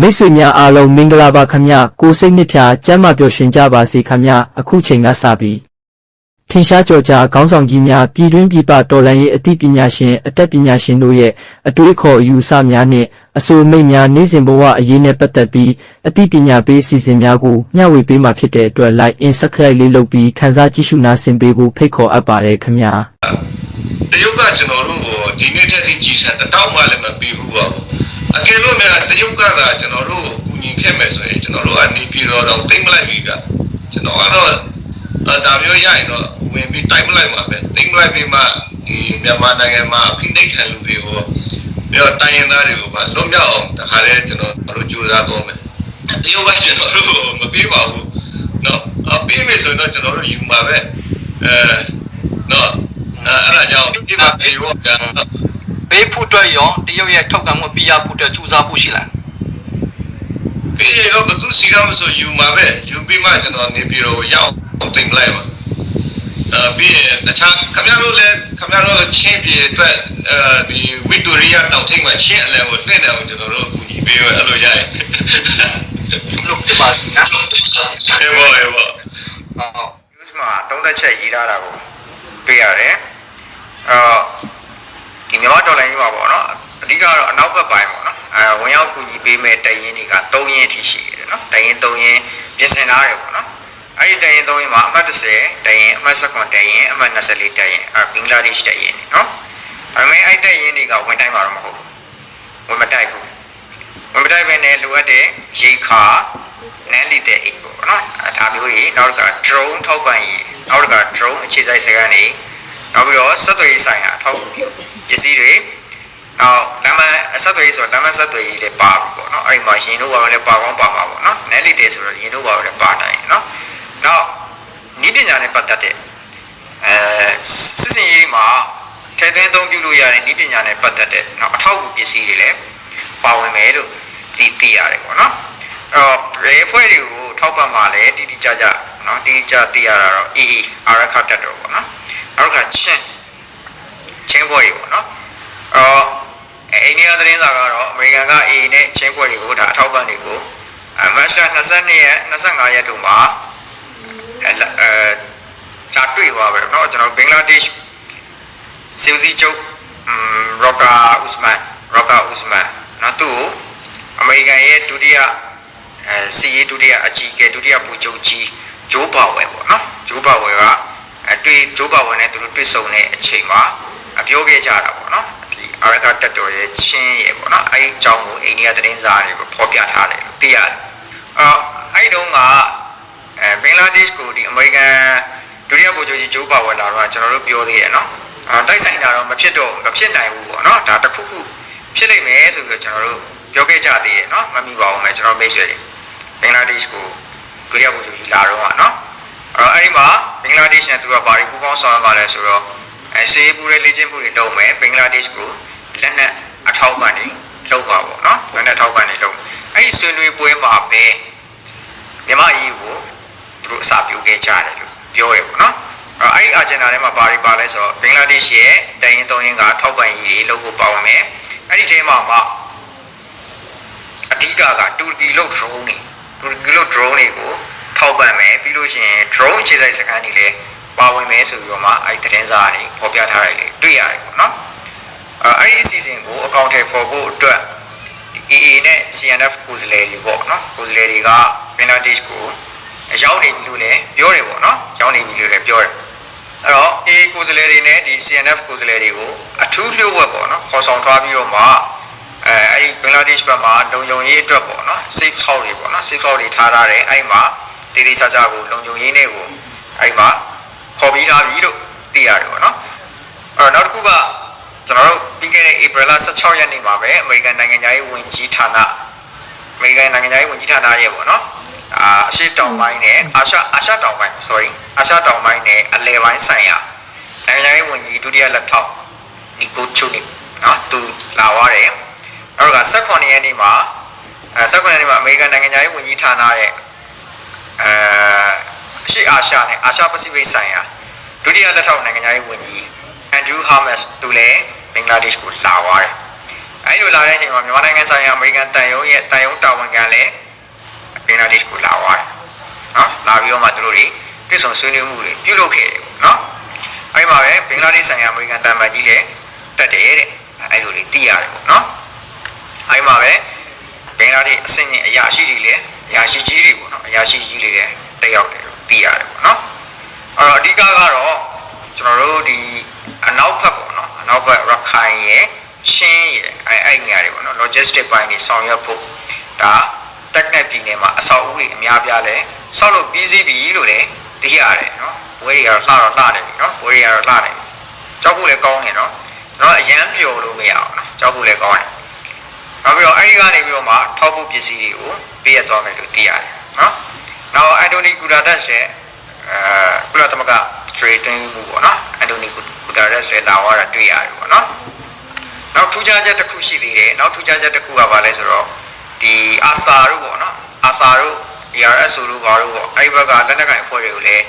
မိတ်ဆွေများအားလုံးမင်္ဂလာပါခင်ဗျကိုစိတ်နှစ်ဖြာကျမ်းမာပျော်ရွှင်ကြပါစေခင်ဗျအခုချိန်ကစပြီးထင်ရှားကြော်ကြားခေါင်းဆောင်ကြီးများပြည်တွင်းပြည်ပတော်လှန်ရေးအသိပညာရှင်အသက်ပညာရှင်တို့ရဲ့အတွေးအခေါ်အယူအဆများနဲ့အဆိုအမိတ်များနေ့စဉ်ဘဝအရေးနဲ့ပတ်သက်ပြီးအသိပညာပေးအစီအစဉ်များကိုမျှဝေပေးမှာဖြစ်တဲ့အတွက် like in subscribe လေးလုပ်ပြီးခန်းစားကြည့်ရှုနာဆင်ပေးဖို့ဖိတ်ခေါ်အပ်ပါတယ်ခင်ဗျာတရုတ်ကကျွန်တော်တို့ကိုဒီနေ့တက်စီကြည်စံတတောက်မှလည်းမပြီးဘူးပါဘူး အကယ်လို့များတရုတ်ကသာကျွန်တော်တို့ကိုကူညီခဲ့မယ်ဆိုရင်ကျွန်တော်တို့ကနေပြည်တော်တော့တိတ်မလိုက်ပြီကကျွန်တော်ကတော့အဲဒါမျိုးရရင်တော့ဝင်ပြီးတိုက်မလိုက်မှာပဲတိတ်မလိုက်ပြီးမှဒီမြန်မာနိုင်ငံမှာအဖိနှိတ်ခံလူတွေကိုပြီးတော့တိုင်းရင်းသားတွေကိုပါလွတ်မြောက်အောင်တခါတည်းကျွန်တော်တို့ကြိုးစားတော့မယ်တရုတ်ကကျွန်တော်တို့ကိုမပြေးပါဘူးနော်အပြေးမယ်ဆိုရင်တော့ကျွန်တော်တို့ယူမှာပဲအဲနော်အဲအဲ့ဒါကြောင့်ဒီမှာပြေဖို့က ပေးဖို့အတွက်ရောတရုတ်ရဲ့ထောက်ကံမှုပြရဖို့အတွက်ကြိုးစားဖို့ရှိလားပြေတော့ဘသူစီကမဆိုယူမှာပဲယူပြီးမှကျွန်တော်နေပြည်တော်ကိုရောက်တင်လိုက်ပါအဲပြီးရင်တခြားခင်ဗျားတို့လည်းခင်ဗျားတို့ချင်းပြည်အတွက်အဲဒီဝီတိုရီယာတောင်ထိပ်မှာရှင်းအလဲကိုနှိမ့်တယ်ကိုကျွန်တော်တို့အကူအညီပေးရအဲ့လိုရရင်လို့ပြပါနော်ဟုတ်အေးဘောအေးဘော news မှာသုံးသက်ချက်ရေးထားတာကိုတွေ့ရတယ်အော် ဒီမြန်မာဒေါ်လာကြီးပါပေါ့နော်အဓိကတော့အနောက်ဘက်ပိုင်းပေါ့နော်အဲဝင်ရောက်ကူညီပေးမဲ့တရင်တွေက3ရင်းအထိရှိတယ်နော်တရင်3ရင်းပြင်ဆင်ထားတယ်ပေါ့နော်အဲ့ဒီတရင်3ရင်းမှာအမှတ်30တရင်အမှတ်19တရင်အမှတ်24တရင်အဲဘင်္ဂလားဒေ့ရှ်တရင်နေနော်ဒါပေမဲ့အဲ့တရင်တွေကဝင်တိုင်းမှာတော့မဟုတ်ဘူးဝင်မတိုက်ဘူးဝင်မတိုက်ပဲနဲ့လိုအပ်တဲ့ရိခါနန်းလီတဲ့အိတ်ပေါ့နော်အဲဒါမျိုးတွေနောက်တစ်ခါ drone ထောက်ပံ့ရေးနောက်တစ်ခါ drone အခြေစိုက်စကန်တွေ နောက်ပြီးတော့ဆက်သွယ်ရေးဆိုင်ရာအထောက်အကူပြုပစ္စည်းတွေနောက်လမ်းမဆက်သွယ်ရေးဆိုတော့လမ်းမဆက်သွယ်ရေးလည်းပါပြီပေါ့နော်အဲ့ဒီမှာရင်တို့ဘာလည်းပါကောင်းပါမှာပေါ့နော်နန်းလီတဲ့ဆိုတော့ရင်တို့ဘာလည်းပါနိုင်တယ်နော်နောက်ဤပညာနဲ့ပတ်သက်တဲ့အဲစစ်စင်ရေးမှာထဲသွင်းအသုံးပြုလို့ရတဲ့ဤပညာနဲ့ပတ်သက်တဲ့နောက်အထောက်အကူပစ္စည်းတွေလည်းပါဝင်မယ်လို့သိသိရတယ်ပေါ့နော်အဲ့တော့ရေဖွဲ့တွေကိုထောက်ပံ့မှလည်းတိတိကျကျနော်တိတိကျသိရတာတော့အေးအေးအာရခတက်တော့ပေါ့နော် နောက်တစ်ခါချင်းချင်းဖွဲ့တွေပေါ့နော်အဲ့တော့အိန္ဒိယသတင်းစာကတော့အမေရိကန်က AA နဲ့ချင်းဖွဲ့တွေကိုဒါအထောက်ပံ့တွေကိုအမတ်လ22ရက်25ရက်တို့မှာအဲအဲဒါတွေ့သွားပဲเนาะကျွန်တော်ဘင်္ဂလားဒေ့ရှ်စီစီချုပ်อืมရောကာဥစမန်ရောကာဥစမန်เนาะသူ့ကိုအမေရိကန်ရဲ့ဒုတိယအဲစီရေးဒုတိယအကြီးအကဲဒုတိယဗိုလ်ချုပ်ကြီးဂျိုးပါဝယ်ပေါ့เนาะဂျိုးပါဝယ်ကအဲ တွေ့ဂျိုးပါဝင်နဲ့သူတို့တွေ့ဆုံတဲ့အချိန်မှာပြောခဲ့ကြတာပေါ့နော်ဒီအာရကတက်တော်ရဲ့ချင်းရဲ့ပေါ့နော်အဲဒီအကြောင်းကိုအိန္ဒိယသတင်းစာတွေကိုဖော်ပြထားတယ်လို့သိရတယ်အော်အဲဒီတုန်းကအဲဘင်္ဂလားဒေ့ရှ်ကိုဒီအမေရိကန်ဒုတိယဗိုလ်ချုပ်ကြီးဂျိုးပါဝင်လာတော့ကျွန်တော်တို့ပြောသေးတယ်နော်အော်တိုက်ဆိုင်တာတော့မဖြစ်တော့မဖြစ်နိုင်ဘူးပေါ့နော်ဒါတစ်ခုခုဖြစ်နိုင်မယ်ဆိုပြီးတော့ကျွန်တော်တို့ပြောခဲ့ကြသေးတယ်နော်မမိပါဘူးမယ်ကျွန်တော်မိတ်ဆွေတွေဘင်္ဂလားဒေ့ရှ်ကိုဒုတိယဗိုလ်ချုပ်ကြီးလာတော့ကနော် အဲ့တော့အဲ့ဒီမှာဘင်္ဂလားဒေ့ရှ်နဲ့သူကဘာတွေပူးပေါင်းဆောင်ရွက်ပါလဲဆိုတော့အဲဆေးပူတဲ့လေ့ကျင့်မှုတွေလုပ်မယ်ဘင်္ဂလားဒေ့ရှ်ကိုလက်နက်အထောက်ပံ့တွေလုပ်ပါပေါ့နော်လက်နက်ထောက်ပံ့တွေလုပ်အဲ့ဒီဆွေးနွေးပွဲမှာပဲမြန်မာအရေးကိုသူတို့အစာပြုခဲ့ကြတယ်လို့ပြောရပေါ့နော်အဲ့တော့အဲ့ဒီအာဂျင်နာထဲမှာဘာတွေပါလဲဆိုတော့ဘင်္ဂလားဒေ့ရှ်ရဲ့တန်ရင်တုံးရင်ကထောက်ပံ့ရေးတွေလုပ်ဖို့ပါဝင်မယ်အဲ့ဒီထဲမှာမှအဓိကကတူရကီလို့ drone တွေတူရကီလို့ drone တွေကို ထောက်ပံ့မယ်ပြီးလို့ရှိရင် drone အခြေစိုက်စခန်းတွေလည်းပါဝင်မယ်ဆိုပြီးတော့မှအဲ့ဒီသတင်းစာတွေဖော်ပြထားတယ်လေတွေ့ရတယ်ပေါ့နော်အဲ့အဲ့ဒီအစီအစဉ်ကိုအကောင့်ထဲပေါ်ဖို့အတွက် AA နဲ့ CNF ကိုယ်စားလှယ်တွေပေါ့နော်ကိုယ်စားလှယ်တွေကဘင်္ဂလားဒေ့ရှ်ကိုရောက်နေပြီလို့လည်းပြောတယ်ပေါ့နော်ရောက်နေပြီလို့လည်းပြောတယ်အဲ့တော့ AA ကိုယ်စားလှယ်တွေနဲ့ဒီ CNF ကိုယ်စားလှယ်တွေကိုအထူးလျှို့ဝှက်ပေါ့နော်ခေါ်ဆောင်ထားပြီးတော့မှအဲအဲ့ဒီဘင်္ဂလားဒေ့ရှ်ဘက်မှာလုံခြုံရေးအတွက်ပေါ့နော် safe house တွေပေါ့နော် safe house တွေထားထားတယ်အဲ့မှာ တေးသေးချာချာကိုလုံခြုံရေးနဲ့ကိုအဲ့မှာခေါ်ပြီးထားပြီလို့သိရတယ်ပေါ့နော်အဲ့တော့နောက်တစ်ခုကကျွန်တော်တို့ပြီးခဲ့တဲ့ April 16ရက်နေ့မှာပဲအမေရိကန်နိုင်ငံသားရေးဝန်ကြီးဌာနအမေရိကန်နိုင်ငံသားရေးဝန်ကြီးဌာနရဲ့ပေါ့နော်အာအရှေ့တောင်ပိုင်းနဲ့အာရှအာရှတောင်ပိုင်း sorry အာရှတောင်ပိုင်းနဲ့အလယ်ပိုင်းဆိုင်ရာနိုင်ငံသားရေးဝန်ကြီးဒုတိယလက်ထောက်နီကိုချူနီနော်သူလာသွားတယ်နောက်က18ရက်နေ့မှာအဲ18ရက်နေ့မှာအမေရိကန်နိုင်ငံသားရေးဝန်ကြီးဌာနရဲ့ အဲအရှေ့အာရှနဲ့အာရှပစိဖိတ်ဆိုင်ရာဒုတိယလက်ထောက်နိုင်ငံသားရေးဝန်ကြီးအန်ဒရူးဟာမတ်သူလည်းဘင်္ဂလားဒေ့ရှ်ကိုလာသွားတယ်အဲဒီလိုလာတဲ့အချိန်မှာမြန်မာနိုင်ငံဆိုင်ရာအမေရိကန်တန်ယုံရဲ့တန်ယုံတာဝန်ခံလည်းဘင်္ဂလားဒေ့ရှ်ကိုလာသွားတယ်နော်လာပြီးတော့မှသူတို့တွေပြည့်စုံဆွေးနွေးမှုတွေပြုလုပ်ခဲ့တယ်ပေါ့နော်အဲဒီမှာပဲဘင်္ဂလားဒေ့ရှ်ဆိုင်ရာအမေရိကန်တန်မန်ကြီးလည်းတက်တယ်တဲ့အဲဒီလိုတွေသိရတယ်ပေါ့နော်အဲဒီမှာပဲဘင်္ဂလားဒေ့ရှ်အဆင့်မြင့်အရာရှိတွေလည်းအရာရှိကြီးတွေပေါ့ နော်အရာရှိကြီးတွေလည်းတက်ရောက်တယ်လို့သိရတယ်ပေါ့နော်အဲ့တော့အဓိကကတော့ကျွန်တော်တို့ဒီအနောက်ဘက်ပေါ့နော်အနောက်ဘက်ရခိုင်ရဲ့ချင်းရဲ့အဲအဲ့ဒီနေရာတွေပေါ့နော် logistic ဘိုင်းတွေဆောင်ရွက်ဖို့ဒါတက်တဲ့ပြည်နယ်မှာအဆောက်အဦတွေအများပြားလဲဆောက်လုပ်ပြီးစီးပြီလို့လည်းသိရတယ်နော်ဘွဲတွေကတော့လှတော့လှတယ်ပြီနော်ဘွဲတွေကတော့လှတယ်ကြောက်ဖို့လည်းကောင်းတယ်နော်ကျွန်တော်အရန်ပျော်လို့မရအောင်နော်ကြောက်ဖို့လည်းကောင်းတယ် နောက်ပြီးတော့အဲ့ဒီကနေပြီးတော့မှထောက်ဖို့ပစ္စည်းတွေကိုပေးရသွားမယ်လို့သိရတယ်နော်နောက်အန်တိုနီကူဒါဒတ်လည်းအဲကုလသမဂ္ဂ trade တွင်းမှုပေါ့နော်အန်တိုနီကူဒါဒတ်လည်းလာသွားတာတွေ့ရတယ်ပေါ့နော်နောက်ထူးခြားချက်တစ်ခုရှိသေးတယ်နောက်ထူးခြားချက်တစ်ခုကဘာလဲဆိုတော့ဒီအာဆာတို့ပေါ့နော်အာဆာတို့ ARS တို့ဘာတို့ပေါ့အဲ့ဒီဘက်ကလက်နက်ကိုင်အဖွဲ့တွေကိုလည်း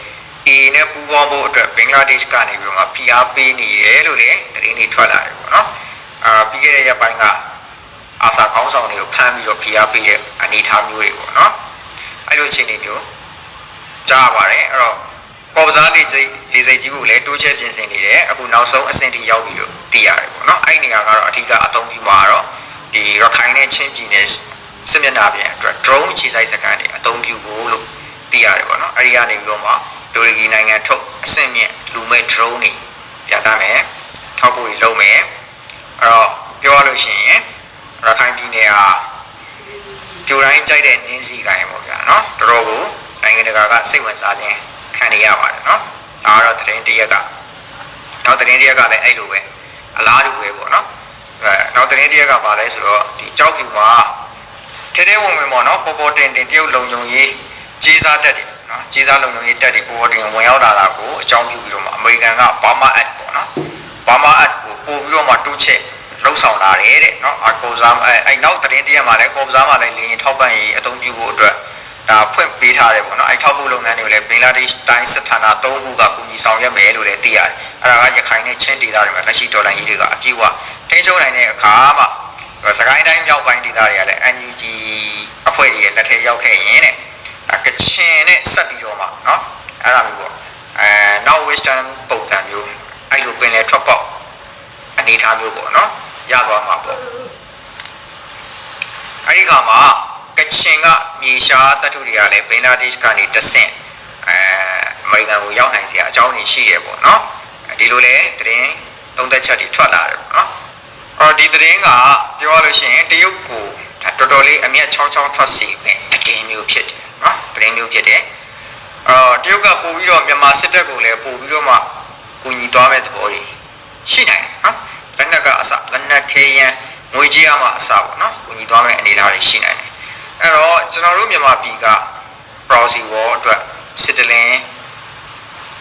A နဲ့ပူးပေါင်းဖို့အတွက်ဘင်္ဂလားဒေ့ရှ်ကနေပြီးတော့မှ PR ပေးနေတယ်လို့လည်းသတင်းတွေထွက်လာတယ်ပေါ့နော်အာပြီးခဲ့တဲ့ရက်ပိုင်းက အာဆာခေါင်းဆောင်တွေကိုဖမ်းပြီးတော့ PR ပေးတဲ့အနေအထားမျိုးတွေပေါ့နော်အဲ့လိုအခြေအနေမျိုးကြားရပါတယ်အဲ့တော့ပေါ်ပစားလေးစိတ်လေးစိတ်ကြီးကိုလည်းတိုးချဲ့ပြင်ဆင်နေတယ်အခုနောက်ဆုံးအဆင့်ထိရောက်ပြီလို့သိရတယ်ပေါ့နော်အဲ့ဒီနေရာကတော့အထူးကအသုံးပြုမှာတော့ဒီရခိုင်နဲ့ချင်းပြည်နယ်စစ်မျက်နှာပြင်အတွက် drone ခြေစိုက်စကန်တွေအသုံးပြုဖို့လို့သိရတယ်ပေါ့နော်အဲ့ဒီကနေပြီးတော့မှတူရကီနိုင်ငံထုတ်အဆင့်မြင့်လူမဲ့ drone တွေပြသမယ်ထောက်ပို့တွေလုပ်မယ်အဲ့တော့ပြောရလို့ရှိရင် ရခိုင်ပြည်နယ်ဟာပြိုတိုင်းကြိုက်တဲ့နင်းစီကိုင်းပေါ့ဗျာနော်တော်တော်ကိုနိုင်ငံတကာကစိတ်ဝင်စားခြင်းခံနေရပါတယ်နော်ဒါကတော့သတင်းတစ်ရက်ကနောက်သတင်းတစ်ရက်ကလည်းအဲ့လိုပဲအလားတူပဲပေါ့နော်အဲနောက်သတင်းတစ်ရက်ကပါလဲဆိုတော့ဒီကြောက်ဖြူမှာထဲထဲဝင်ဝင်ပေါ့နော်ပေါ်ပေါ်တင်တင်တရုတ်လုံုံရေးကြေးစားတက်တယ်နော်ကြေးစားလုံုံရေးတက်တယ်ပေါ်ပေါ်တင်ဝင်ရောက်လာတာကိုအကြောင်းပြုပြီးတော့မှအမေရိကန်ကဘာမာအက်ပေါ့နော်ဘာမာအက်ကိုပို့ပြီးတော့မှတိုးချက် လှုပ်ဆောင်လာတယ်တဲ့နော်အကောစားအဲအဲ့နောက်သတင်းတစ်ရက်မှာလည်းကောစားမှာလည်းလင်းထောက်ပံ့ရေးအသုံးပြုဖို့အတွက်ဒါဖွင့်ပေးထားတယ်ပေါ့နော်အဲ့ထောက်ပို့လုပ်ငန်းတွေကိုလည်းဘင်္ဂလားဒေ့ရှ်တိုင်းစစ်ဌာန၃ခုကကူညီဆောင်ရွက်မယ်လို့လည်းသိရတယ်အဲ့ဒါကရခိုင်နဲ့ချင်းဒေသတွေမှာလက်ရှိဒေါ်လာရေးတွေကအပြည့်အဝထိန်းချုပ်နိုင်တဲ့အခါမှာစကိုင်းတိုင်းမြောက်ပိုင်းဒေသတွေကလည်း NUG အဖွဲ့တွေရဲ့လက်ထဲရောက်ခဲ့ရင်တဲ့ကချင်နဲ့ဆက်ပြီးတော့မှနော်အဲ့ဒါမျိုးပေါ့အဲနောက် western ပုံစံမျိုးအဲ့လိုပင်လယ်ထွက်ပေါက်အနေထားမျိုးပေါ့နော် ရသွားမှာပေါ့အဲ့ဒီခါမှာကချင်ကမြေရှားတပ်ထုတွေကလည်းဘင်္ဂလားဒေ့ရှ်ကနေတဆင့်အဲအမေရိကန်ကိုရောက်နိုင်စရာအကြောင်းတွေရှိတယ်ပေါ့နော်ဒီလိုလဲသတင်းသုံးသက်ချက်တွေထွက်လာတယ်ပေါ့နော်အော်ဒီသတင်းကပြောရလို့ရှိရင်တရုတ်ကိုဒါတော်တော်လေးအမျက်ချောင်းချောင်းထွက်စေမယ်သတင်းမျိုးဖြစ်တယ်နော်သတင်းမျိုးဖြစ်တယ်အော်တရုတ်ကပို့ပြီးတော့မြန်မာစစ်တပ်ကိုလည်းပို့ပြီးတော့မှကူညီသွားမဲ့သဘောတွေရှိနိုင်တယ်နော် လက်နက်ကအစလက်နက်ခဲယံငွေကြေးအမှအစပေါ့နော်ကူညီသွားမယ့်အနေအထားတွေရှိနိုင်တယ်အဲ့တော့ကျွန်တော်တို့မြန်မာပြည်က proxy war အတွက်စစ်တလင်း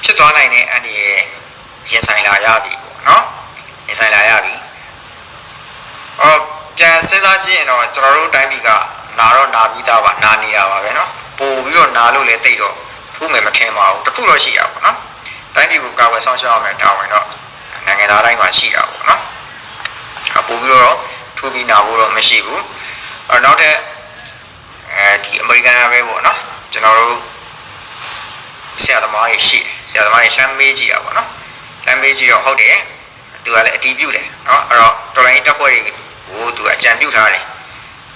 ဖြစ်သွားနိုင်တဲ့အန္တရာယ်ရင်ဆိုင်လာရပြီပေါ့နော်ရင်ဆိုင်လာရပြီအော်ပြန်စဉ်းစားကြည့်ရင်တော့ကျွန်တော်တို့တိုင်းပြည်ကနာတော့နာပြီးသားပါနာနေတာပါပဲနော်ပို့ပြီးတော့နာလို့လည်းတိတ်တော့ဖူးမယ်မထင်ပါဘူးတခုတော့ရှိရပါဘောနော်တိုင်းပြည်ကိုကာဝယ်ဆောင်ရှောက်ရမယ်တာဝန်တော့နိုင်ငံသားတိုင်းမှာရှိတာပေါ့နော် ပို့ပြီးတော့ထိုးပြီးနာဖို့တော့မရှိဘူးအဲနောက်ထပ်အဲဒီအမေရိကန်ကပဲပေါ့နော်ကျွန်တော်တို့ဆရာသမားတွေရှိဆရာသမားတွေလှမ်းမေးကြည့်တာပေါ့နော်လှမ်းမေးကြည့်တော့ဟုတ်တယ်သူကလည်းအတီးပြုတ်တယ်နော်အဲ့တော့တော်လိုင်းတက်ဖွဲ့တွေကိုသူကအကြံပြုထားတယ်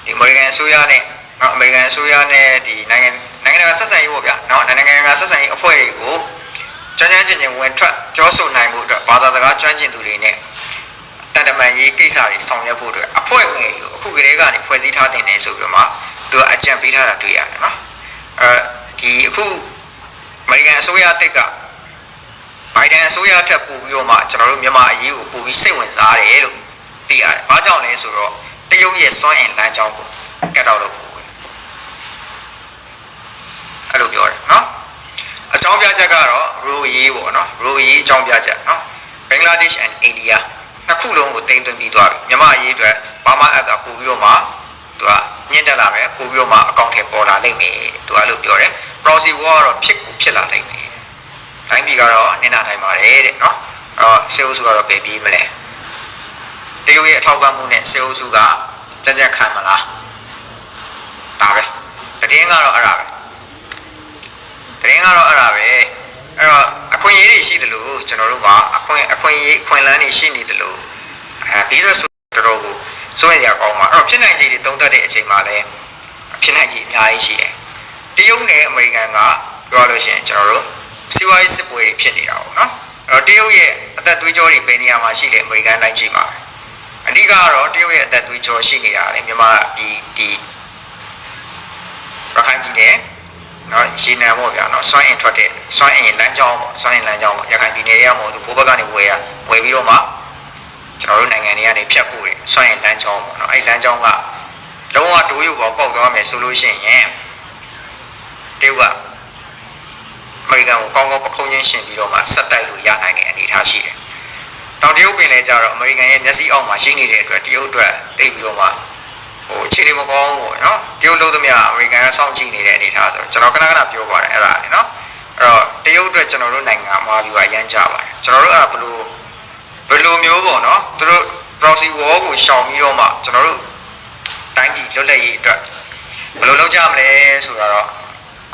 ဒီအမေရိကန်အစိုးရနဲ့နော်အမေရိကန်အစိုးရနဲ့ဒီနိုင်ငံနိုင်ငံကဆက်ဆံရေးပေါ့ဗျာနော်နိုင်ငံကဆက်ဆံရေးအဖွဲ့တွေကိုကျွမ်းကျင်ကျင်ဝင်ထွက်ကြောဆိုနိုင်မှုအတွက်ဘာသာစကားကျွမ်းကျင်သူတွေနဲ့ တန်တမန်ရေးကိစ္စတွေဆောင်ရွက်ဖို့အတွက်အဖွဲ့ငယ်လို့အခုကတည်းကနေဖွဲ့စည်းထားတင်နေဆိုပြီးတော့မှသူကအကြံပေးထားတာတွေ့ရတယ်နော်အဲဒီအခုအမေရိကန်အစိုးရအသစ်ကဘိုင်ဒန်အစိုးရထက်ပိုပြီးတော့မှကျွန်တော်တို့မြန်မာအရေးကိုပိုပြီးစိတ်ဝင်စားတယ်လို့သိရတယ်။ဘာကြောင့်လဲဆိုတော့တရုတ်ရဲ့စွမ်းအင်လမ်းကြောင်းကိုကတ်တော့လို့ပို့တယ်။အဲ့လိုပြောတယ်နော်။အကြောင်းပြချက်ကတော့ရိုရေးပေါ့နော်။ရိုရေးအကြောင်းပြချက်နော်။ဘင်္ဂလားဒေ့ရှ် and India နှစ်ခုလုံးကိုတင်သွင်းပြီးသွားပြီ။မြန်မာအရေးအတွက်ဘာမှအပ်တာပို့ပြီးတော့မှသူကညှင့်တက်လာမယ်ပို့ပြီးတော့မှအကောင့်ထဲပေါ်လာလိမ့်မယ်။သူကအဲ့လိုပြောတယ်။ proxy war ကတော့ဖြစ်ကိုဖြစ်လာလိမ့်မယ်။တိုင်းပြည်ကတော့နင်နာနိုင်ပါတယ်တဲ့နော်။အော်ဆေးဥစုကတော့ပဲပြီးမလဲ။တရုတ်ရဲ့အထောက်အပံ့မှုနဲ့စေအုပ်စုကကြက်ကြက်ခံမလားဒါပဲတည်င်းကတော့အဲ့ဒါပဲတည်င်းကတော့အဲ့ဒါပဲအဲ့တော့အ ခွင့်အရေးတွေရှိတယ်လို့ကျွန်တော်တို့ကအခွင့်အခွင့်အရေးအခွင့်အလမ်းတွေရှိနေတယ်လို့အဲပြီးတော့ဆိုတော်တော်ကိုစိုးရိမ်ကြကောင်းမှာအဲ့တော့ဖြစ်နိုင်ခြေတွေတုံးသက်တဲ့အချိန်မှာလည်းဖြစ်နိုင်ခြေအများကြီးရှိတယ်တရုတ်နဲ့အမေရိကန်ကပြောရလို့ရှိရင်ကျွန်တော်တို့စီးပွားရေးစစ်ပွဲတွေဖြစ်နေတာပေါ့နော်အဲ့တော့တရုတ်ရဲ့အသက်သွေးကြောတွေဘယ်နေရာမှာရှိလဲအမေရိကန်လိုက်ကြည့်ပါအဓိကကတော့တရုတ်ရဲ့အသက်သွေးကြောရှိနေတာလေမြန်မာဒီဒီရခိုင်ပြည်နယ် နော်ရေနံပေါ့ဗျာနော်စွမ်းအင်ထွက်တဲ့စွမ်းအင်လမ်းကြောင်းပေါ့စွမ်းအင်လမ်းကြောင်းပေါ့ရခိုင်ပြည်နယ်တွေကမဟုတ်သူဘိုးဘက်ကနေဝယ်တာဝယ်ပြီးတော့မှကျွန်တော်တို့နိုင်ငံတွေကနေဖြတ်ပို့တယ်စွမ်းအင်လမ်းကြောင်းပေါ့နော်အဲ့လမ်းကြောင်းကလုံးဝဒိုးရုပ်ပေါ်ပေါက်သွားမယ်ဆိုလို့ရှိရင်တရုတ်ကအမေရိကန်ကိုကောင်းကောင်းပခုံးချင်းရှင်ပြီးတော့မှဆက်တိုက်လို့ရနိုင်တဲ့အနေအထားရှိတယ်။တောင်တရုတ်ပင်လည်းကြတော့အမေရိကန်ရဲ့မျက်စိအောက်မှာရှိနေတဲ့အတွက်တရုတ်အတွက်တိတ်ပြီးတော့မှ ဟိုခြေလေးမကောင်းဘူးပေါ့နော်။တရုတ်လုံးသမျှအမေရိကန်ကစောင့်ကြည့်နေတဲ့အနေအထားဆိုတော့ကျွန်တော်ခဏခဏပြောပါတယ်အဲ့ဒါလေနော်။အဲ့တော့တရုတ်အတွက်ကျွန်တော်တို့နိုင်ငံမှာပြီးအရန်ကြပါတယ်။ကျွန်တော်တို့ကဘလို့ဘယ်လိုမျိုးပေါ့နော်။သူတို့ proxy war ကိုရှောင်ပြီးတော့မှကျွန်တော်တို့တိုင်းပြည်လွတ်လပ်ရေးအတွက်ဘယ်လိုလုပ်ကြမလဲဆိုတော့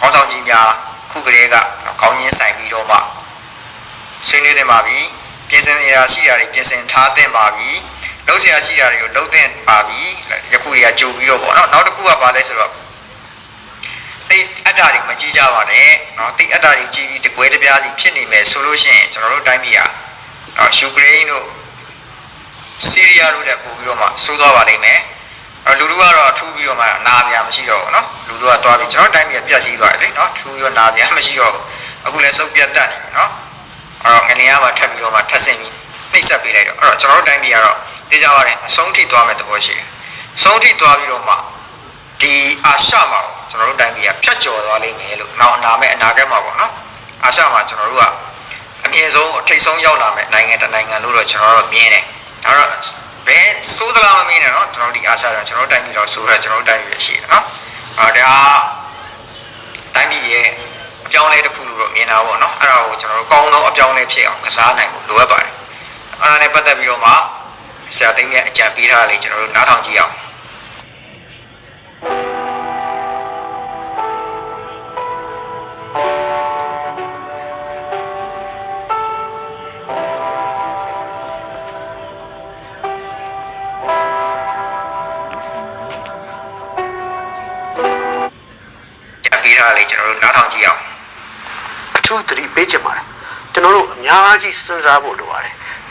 ခေါင်းဆောင်ကြီးများခုကလေးကခေါင်းချင်းဆိုင်ပြီးတော့မှဆွေးနွေးတင်ပါပြီပြင်ဆင်ရာရှိတာတွေပြင်ဆင်ထားတင်ပါပြီ လှုပ်ရှားရှိတာတွေကိုလှုပ်တင်ပါပြီယခုတွေကကြိုပြီးတော့ပေါ့နော်နောက်တစ်ခုကဘာလဲဆိုတော့တိတ်အတ္တတွေမကြည့်ကြပါနဲ့เนาะတိတ်အတ္တတွေကြည့်ပြီးတကွဲတပြားစီဖြစ်နေမယ်ဆိုလို့ရှိရင်ကျွန်တော်တို့တိုင်းပြည်ဟာเนาะယူကရိန်းတို့ဆီးရီးယားတို့တက်ပို့ပြီးတော့မှဆိုးသွားပါလိမ့်မယ်အဲ့လူလူကတော့ထူးပြီးတော့မှနာစရာမရှိတော့ဘူးเนาะလူလူကသွားပြီးကျွန်တော်တိုင်းပြည်ကပြက်စီးသွားတယ်လေเนาะထူးပြီးတော့နာစရာမရှိတော့ဘူးအခုလည်းစုပ်ပြတ်တက်နေပြီเนาะအဲ့တော့ငလျင်ကပါထပ်ပြီးတော့မှထပ်ဆင်ပြီးနှိပ်ဆက်ပေးလိုက်တော့အဲ့တော့ကျွန်တော်တို့တိုင်းပြည်ကတော့ သိကြပါတယ်အဆုံးထိသွားမယ်သဘောရှိတယ်။ဆုံးထိသွားပြီးတော့မှဒီအာရှမှာကျွန်တော်တို့တိုင်းပြည်ကဖြတ်ကျော်သွားလိမ့်မယ်လို့နောက်အနာမဲ့အနာဂတ်မှာပေါ့နော်။အာရှမှာကျွန်တော်တို့ကအမြင့်ဆုံးအထိတ်ဆုံးရောက်လာမယ်နိုင်ငံတနိုင်ငံလို့တော့ကျွန်တော်တို့မြင်တယ်။ဒါတော့ဘယ်သိုးသလားမမြင်နဲ့နော်ကျွန်တော်ဒီအာရှတော့ကျွန်တော်တိုင်းပြည်တော့ဆိုရကျွန်တော်တိုင်းပြည်ရှိတယ်နော်။အဲဒါတိုင်းပြည်ရဲ့အပြောင်းလဲတစ်ခုလို့တော့မြင်တာပေါ့နော်။အဲ့ဒါကိုကျွန်တော်တို့ကောင်းသောအပြောင်းလဲဖြစ်အောင်ကစားနိုင်ဖို့လိုအပ်ပါတယ်။အဲ့ဒါနဲ့ပတ်သက်ပြီးတော့မှ ရာသိမ်းမြတ်အကြံပေးထားတာလေးကျွန်တော်တို့နားထောင်ကြည့်အောင်ကြံပေးထားတာလေးကျွန်တော်တို့နားထောင်ကြည့်အောင်အထူးသတိပေးချင်ပါတယ်ကျွန်တော်တို့အများကြီးစဉ်းစားဖို့လိုပါတယ်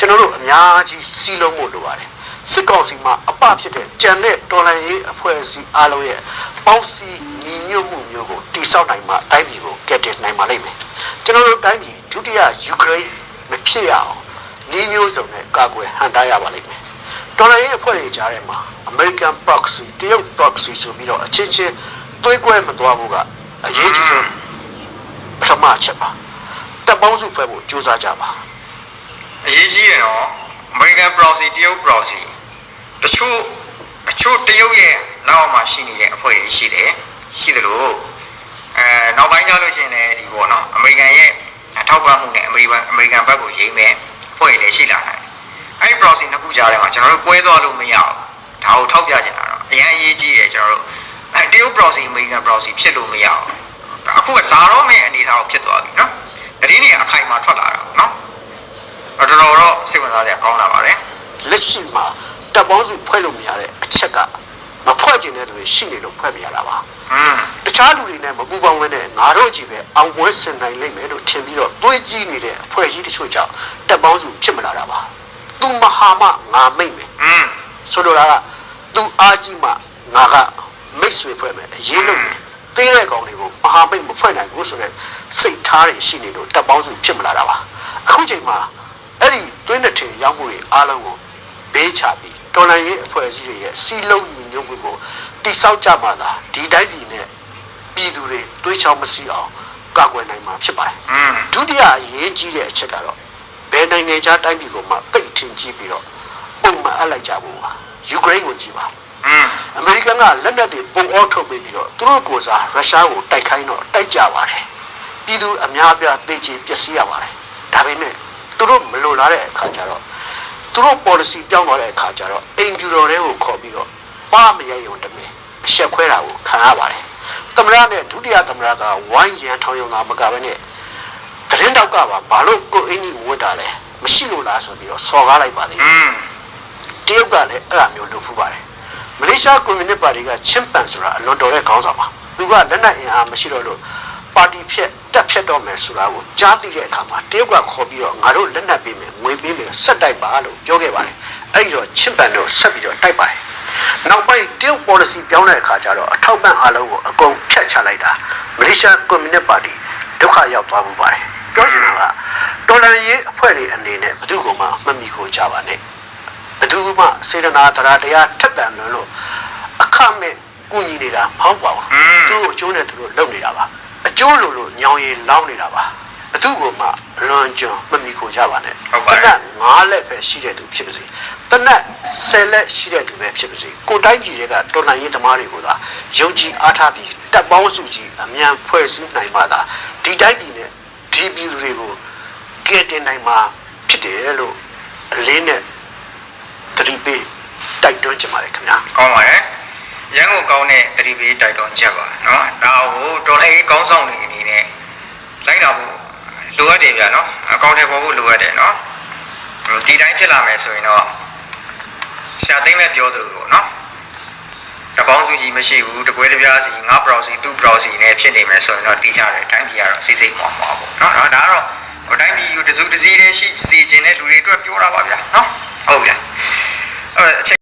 ကျွန်တော်တို့အများကြီးစီးလုံးဖို့လိုပါတယ်စစ်ကောင်စီမှာအပဖြစ်တဲ့ကြံတဲ့တော်လှန်ရေးအဖွဲ့အစည်းအားလုံးရဲ့ပေါင်းစည်းညီညွတ်မှုမျိုးကိုတိစောက်နိုင်မှအတိုင်းပြည်ကိုကယ်တင်နိုင်ပါလိမ့်မယ်ကျွန်တော်တို့တိုင်းပြည်ဒုတိယယူကရိန်းမဖြစ်ရအောင်ဤမျိုးစုံနဲ့ကာကွယ်ဟန်တားရပါလိမ့်မယ်တော်လှန်ရေးအဖွဲ့တွေကြားထဲမှာ American proxy တရုတ် proxy ဆိုပြီးတော့အချင်းချင်းသွေးကွဲမသွားဘူးကအရေးကြီးဆုံးပထမအချက်ပါတပ်ပေါင်းစုဖွဲ့ဖို့ကြိုးစားကြပါ အရေးကြီးရနော် American proxy တရုတ် proxy တချို့အချို့တရုတ်ရဲ့နောက်အောက်မှာရှိနေတဲ့အဖွဲ့တွေရှိတယ်ရှိတယ်လို့အဲနောက်ပိုင်းကျလို့ရှိရင်လည်းဒီပေါ့နော် American ရဲ့ထောက်ပံ့မှုနဲ့ American American ဘက်ကိုရိမ့်မဲ့အဖွဲ့တွေလည်းရှိလာနိုင်တယ်အဲဒီ proxy နှစ်ခုကြားထဲမှာကျွန်တော်တို့ကွဲသွားလို့မရဘူးဒါကိုထောက်ပြချင်တာတော့အရင်အရေးကြီးတယ်ကျွန်တော်တို့အဲတရုတ် proxy American proxy ဖြစ်လို့မရဘူးအခုကလာတော့မယ့်အနေအထားကိုဖြစ်သွားပြီနော်တတိနေအခိုင်အမာထွက်လာတာပေါ့နော် တော့တော်တော်တော့စိတ်ဝင်စားစရာကောင်းလာပါတယ် လက်ရှိမှာတပ်ပေါင်းစုဖွဲ့လို့မရတဲ့အချက်ကမဖွဲ့ကျင်တဲ့သူတွေရှိနေလို့ဖွဲ့မရတာပါ ။อืม တခြားလူတွေနဲ့မပူပေါင်းဝင်တဲ့ငါတို့ကြည့်ပဲအောင်ပွဲဆင်နိုင်လိမ့်မယ်လို့ထင်ပြီးတော့တွေးကြည့်နေတဲ့အဖွဲ့အစည်းတချို့ကြောင့်တပ်ပေါင်းစုဖြစ်မလာတာပါသူမဟာမငါမိတ်မယ် อืม ဆိုလိုတာကသူအားကြီးမှငါကမိတ်ဆွေဖွဲ့မယ်အရေးလုံးမယ်သေးတဲ့ကောင်တွေကိုမဟာမိတ်မဖွဲ့နိုင်ဘူးဆိုတော့စိတ်ထားတွေရှိနေလို့တပ်ပေါင်းစုဖြစ်မလာတာပါအခုချိန်မှာ အဲ့ဒီတွင်းတစ်ထည်ရောက်မှုတွေအားလုံးကိုဘေးချပြီးတော်လှန်ရေးအဖွဲ့အစည်းတွေရဲ့စီလုံးညီညွတ်မှုကိုတိစောက်ကြမှာသာဒီတိုင်းပြည်နဲ့ပြည်သူတွေတွေးချောင်းမရှိအောင်ကာကွယ်နိုင်မှာဖြစ်ပါတယ်ဒုတိယအရေးကြီးတဲ့အချက်ကတော့ဘယ်နိုင်ငံခြားတိုင်းပြည်ကိုမှတိတ်ထင်ကြည့်ပြီးတော့ပုံမှန်အပ်လိုက်ကြဖို့ပါယူကရိန်းကိုကြည့်ပါအမေရိကန်ကလက်နက်တွေပုံအောထုတ်ပေးပြီးတော့သူတို့ကိုစားရုရှားကိုတိုက်ခိုင်းတော့တိုက်ကြပါတယ်ပြည်သူအများအပြားသိချေပျက်စီးရပါတယ်ဒါပေမဲ့ သူတို့မလိုလားတဲ့အခါကျတော့သူတို့ policy ပြောင်းသွားတဲ့အခါကျတော့အင်ဂျူတော်တွေကိုခေါ်ပြီးတော့ပါမရယုံတမင်အဆက်ခွဲတာကိုခံရပါတယ်သမရနဲ့ဒုတိယသမရကဝိုင်းရန်ထောင်ယုံတာမကဘဲနဲ့သတင်းတောက်ကပါဘာလို့ကိုအင်းကြီးဝတ်တာလဲမရှိလို့လားဆိုပြီးတော့စော်ကားလိုက်ပါသေးတယ်อืมတရုတ်ကလည်းအဲ့လိုမျိုးလုပ်ဖူးပါတယ်မလေးရှားကွန်မြူနစ်ပါတီကချင်းပန်ဆိုတာအလွန်တော်တဲ့ခေါင်းဆောင်ပါသူကလက်နက်အင်အားမရှိတော့လို့ပါတီဖြက် တက်ဖြက်တော့မယ်ဆိုတာကိုကြားသိတဲ့အခါမှာတရုတ်ကခေါ်ပြီးတော့ငါတို့လက်နက်ပေးမယ်ငွေပေးမယ်ဆက်တိုက်ပါလို့ပြောခဲ့ပါတယ်အဲ့ဒီတော့ချင်းပန်တို့ဆက်ပြီးတော့တိုက်ပါတယ်နောက်ပိုင်းတရုတ် policy ပြောင်းတဲ့အခါကျတော့အထောက်ပံ့အားလုံးကိုအကုန်ဖြတ်ချလိုက်တာမလေးရှားကွန်မြူနစ်ပါတီဒုက္ခရောက်သွားမှုပါတယ်ပြောချင်တာကတော်လန်ရေးအဖွဲ့တွေအနေနဲ့ဘယ်သူကမှမမိခိုကြပါနဲ့ဘယ်သူမှစေတနာတရားတရားထက်တန်လွန်းလို့အခမဲ့ကူညီနေတာမဟုတ်ပါဘူးသူတို့အကျိုးနဲ့သူတို့လုပ်နေတာပါအ ကျိုးလိုလိုညောင်ရည်လောင်းနေတာပါဘယ်သူကမှလွန်ကျွံမမီခိုကြပါနဲ့တနက်ငါးလက်ပဲရှိတဲ့သူဖြစ်ပါစေတနက်ဆယ်လက်ရှိတဲ့သူပဲဖြစ်ပါစေကိုတိုင်းပြည်တွေကတော်လှန်ရေးသမားတွေကိုသာယုံကြည်အားထားပြီးတပ်ပေါင်းစုကြီးအမြန်ဖွဲ့စည်းနိုင်မှသာဒီတိုင်းပြည်နဲ့ဒီပြည်သူတွေကိုကယ်တင်နိုင်မှာဖြစ်တယ်လို့အလေးနဲ့သတိပေးတိုက်တွန်းချင်ပါတယ်ခင်ဗျာကောင်းပါတယ် ရန်ကိုကောင်းတဲ့တတိပိတိုက်တော်ချက်ပါနော်ဒါကိုတော်လည်းကောင်းဆောင်နေအနေနဲ့လိုက်တာဖို့လိုအပ်တယ်ဗျာနော်အကောင့်ထဲပေါ်ဖို့လိုအပ်တယ်နော်ဒီတိုင်းဖြစ်လာမယ်ဆိုရင်တော့ဆရာသိမ့်မဲ့ပြောသလိုပေါ့နော်တပေါင်းစုကြီးမရှိဘူးတကွဲတပြားစီငါ browser သူ browser နဲ့ဖြစ်နေမယ်ဆိုရင်တော့တီးကြတယ်တိုင်းပြည်ကတော့စိတ်စိတ်မောမောပေါ့နော်ဒါတော့ဟိုတိုင်းပြည်ကိုတစုတစည်းတည်းရှိစီခြင်းတဲ့လူတွေအတွက်ပြောတာပါဗျာနော်ဟုတ်ဗျာအဲ့အချိန်